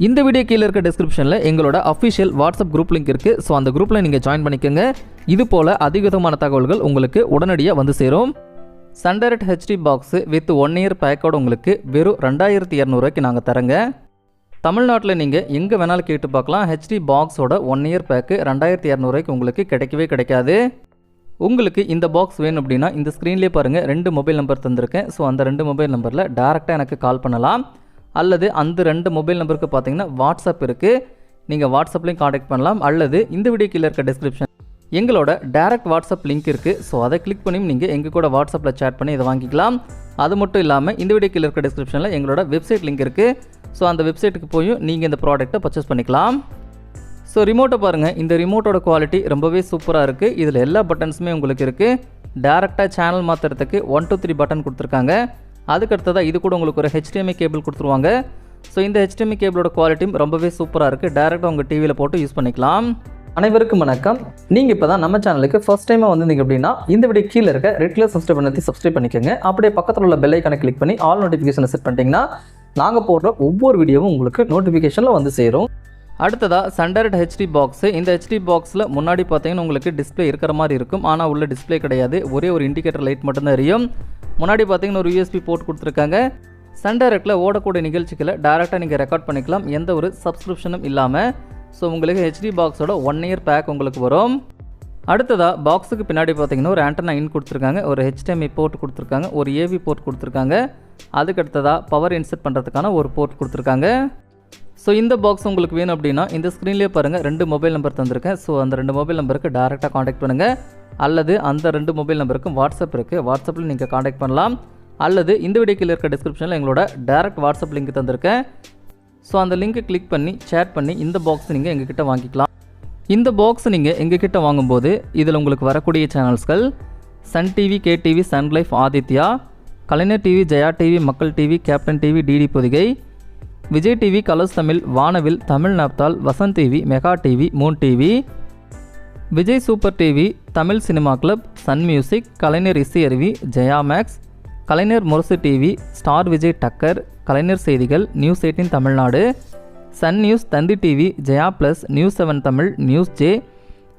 இந்த வீடியோ கீழே இருக்க டிஸ்கிரிப்ஷனில் எங்களோட அஃபிஷியல் வாட்ஸ்அப் குரூப் லிங்க் இருக்குது ஸோ அந்த குரூப்பில் நீங்கள் ஜாயின் பண்ணிக்கோங்க. இது போல் அதிகமான தகவல்கள் உங்களுக்கு உடனடியாக வந்து சேரும். Sun Direct HD box with one year பேக்கோட உங்களுக்கு வெறும் ரெண்டாயிரத்தி இரநூறுவாய்க்கு நாங்கள் தரங்க. தமிழ்நாட்டில் நீங்கள் எங்கே வேணாலும் கேட்டு பார்க்கலாம். ஹெச்டி பாக்ஸோட ஒன் இயர் பேக்கு ரெண்டாயிரத்தி இரநூறுவாய்க்கு உங்களுக்கு கிடைக்கவே கிடைக்காது. உங்களுக்கு இந்த பாக்ஸ் வேணும் அப்படின்னா இந்த ஸ்க்ரீன்லேயே பாருங்கள் ரெண்டு மொபைல் நம்பர் தந்திருக்கேன். ஸோ அந்த ரெண்டு மொபைல் நம்பரில் டேரெக்டாக எனக்கு கால் பண்ணலாம். அல்லது அந்த ரெண்டு மொபைல் நம்பருக்கு பார்த்தீங்கன்னா வாட்ஸ்அப் இருக்குது நீங்கள் வாட்ஸ்அப்லேயும் காண்டாக்ட் பண்ணலாம். அல்லது இந்த வீடியோ கீழே இருக்க டிஸ்கிரிப்ஷன் எங்களோட டேரக்ட் வாட்ஸ்அப் லிங்க் இருக்குது ஸோ அதை கிளிக் பண்ணி நீங்கள் எங்கள் கூட வாட்ஸ்அப்பில் சேட் பண்ணி இதை வாங்கிக்கலாம். அது மட்டும் இல்லாமல் இந்த வீடியோ கீழே இருக்க டிஸ்கிரிப்ஷனில் எங்களோட வெப்சைட் லிங்க் இருக்குது ஸோ அந்த வெப்சைட்டுக்கு போய் நீங்கள் இந்த ப்ராடக்ட்டை பர்ச்சேஸ் பண்ணிக்கலாம். ஸோ ரிமோட்டை பாருங்கள் இந்த ரிமோட்டோட குவாலிட்டி ரொம்பவே சூப்பராக இருக்குது இதில் எல்லா பட்டன்ஸுமே உங்களுக்கு இருக்குது டேரெக்டாக சேனல் மாற்றுறதுக்கு ஒன் டூ த்ரீ பட்டன் கொடுத்துருக்காங்க. அதுக்கடுத்ததாக இது கூட உங்களுக்கு ஒரு ஹெச்டிஎம்ஐ கேபிள் கொடுத்துருவாங்க. ஸோ இந்த ஹெச்டிஎம்ஐ கேபிளோட குவாலிட்டியும் ரொம்பவே சூப்பராக இருக்குது டேரெக்டாக உங்கள் டிவியில் போட்டு யூஸ் பண்ணிக்கலாம். அனைவருக்கும் வணக்கம். நீங்கள் இப்போ தான் நம்ம சேனலுக்கு ஃபஸ்ட் டைமாக வந்திருந்தீங்க அப்படின்னா இந்த வீடியோ கீழே இருக்க ரெட் கலர் சப்ஸ்கிரைப் பண்ணி சப்ஸ்கிரைப் பண்ணிக்கோங்க. அப்படியே பக்கத்தில் உள்ள பெல் ஐக்கானை கிளிக் பண்ணி ஆல் நோட்டிஃபிகேஷனை செட் பண்ணிட்டீங்கன்னா நாங்கள் போடுற ஒவ்வொரு வீடியோவும் உங்களுக்கு நோட்டிஃபிகேஷனில் வந்து சேரும். அடுத்ததாக சண்டர்ட் ஹெச்டி பாக்ஸு இந்த ஹெச்டி பாக்ஸில் முன்னாடி பார்த்தீங்கன்னா உங்களுக்கு டிஸ்ப்ளே இருக்கிற மாதிரி இருக்கும். ஆனால் உள்ள டிஸ்ப்ளே கிடையாது. ஒரே ஒரு இண்டிகேட்டர் லைட் மட்டும்தான் எரியும். முன்னாடி பார்த்தீங்கன்னா ஒரு யூஎஸ்பி போர்ட் கொடுத்துருக்காங்க. சன் ஓடக்கூடிய நிகழ்ச்சிகளை டேரெக்டாக நீங்கள் ரெக்கார்ட் பண்ணிக்கலாம். எந்த ஒரு சப்ஸ்கிரிப்ஷனும் இல்லாமல் ஸோ உங்களுக்கு ஹெச்டி பாக்ஸோட ஒன் இயர் பேக் உங்களுக்கு வரும். அடுத்ததாக பாக்ஸுக்கு பின்னாடி பார்த்தீங்கன்னா ஒரு ஆண்டனா இன் கொடுத்துருக்காங்க. ஒரு ஹெச்டிஎம்ஐ போர்ட் கொடுத்துருக்காங்க. ஒரு ஏவி போர்ட் கொடுத்துருக்காங்க. அதுக்கு அடுத்ததாக பவர் இன்செர்ட் பண்ணுறதுக்கான ஒரு போர்ட் கொடுத்துருக்காங்க. ஸோ இந்த பாக்ஸ் உங்களுக்கு வேணும் அப்படின்னா இந்த ஸ்க்ரீன்லேயே பாருங்கள் ரெண்டு மொபைல் நம்பர் தந்திருக்கேன். ஸோ அந்த ரெண்டு மொபைல் நம்பருக்கு டேரெக்டாக காண்டாக்ட் பண்ணுங்கள் அல்லது அந்த ரெண்டு மொபைல் நம்பருக்கும் வாட்ஸ்அப் இருக்குது வாட்ஸ்அப்பில் நீங்கள் காண்டாக்ட் பண்ணலாம். அல்லது இந்த வீடியோ கீழே இருக்க டிஸ்கிரிப்ஷனில் எங்களோட டேரக்ட் வாட்ஸ்அப் லிங்க் தந்திருக்கேன். ஸோ அந்த லிங்க்கை கிளிக் பண்ணி ஷேர் பண்ணி இந்த பாக்ஸ் நீங்கள் எங்ககிட்ட வாங்கிக்கலாம். இந்த பாக்ஸ் நீங்கள் எங்ககிட்ட வாங்கும்போது இதில் உங்களுக்கு வரக்கூடிய சேனல்ஸ்கள் Sun TV K TV Sun Life Aditya Kalaignar TV Jaya TV Makkal TV Captain TV DD Podhigai Vijay TV Colors Tamil Vanavil Tamil Naaptol Vasanth TV Mega TV Moon TV Vijay Super TV Tamil Cinema Club Sun Music Kalaignar Isai Aruvi Jaya Max Kalaignar Murasu TV Star Vijay Takkar Kalaignar Seithigal News Eighteen Tamil Nadu Sun News Thanthi TV Jaya Plus News Seven Tamil News J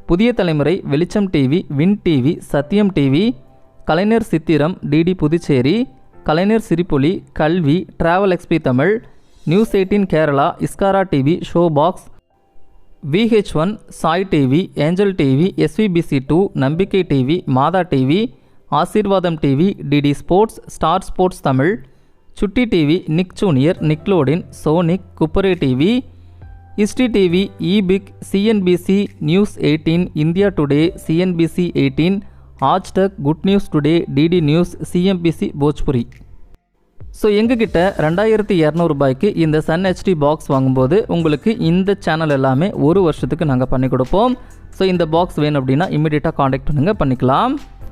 Puthiya Thalaimurai Velicham TV Win TV Sathiyam TV Kalaignar Chithiram DD Puducherry Kalaignar Sirippoli Kalvi Travel XP Tamil News Eighteen Kerala இஸ்காரா TV Show Box VH One Sai TV Angel TV SVBC two Nambikkai TV Madha TV Aasirvatham TV DD Sports Star Sports Tamil Chutti TV Nick Junior Nickelodeon Sonic குப்பரே TV History TV Epic CNBC News Eighteen India Today CNBC Eighteen Aaj Tak Good News Today DD News CNBC Bhojpuri so எங்ககிட்ட ரெண்டாயிரத்தி இரநூறுபாய்க்கு இந்த Sun HD box வாங்கும்போது உங்களுக்கு இந்த channel எல்லாமே ஒரு வருஷத்துக்கு நாங்கள் பண்ணி கொடுப்போம். ஸோ இந்த பாக்ஸ் வேணும் அப்படின்னா இம்மிடியட்டாக காண்டாக்ட் பண்ணுங்கள் பண்ணிக்கலாம்.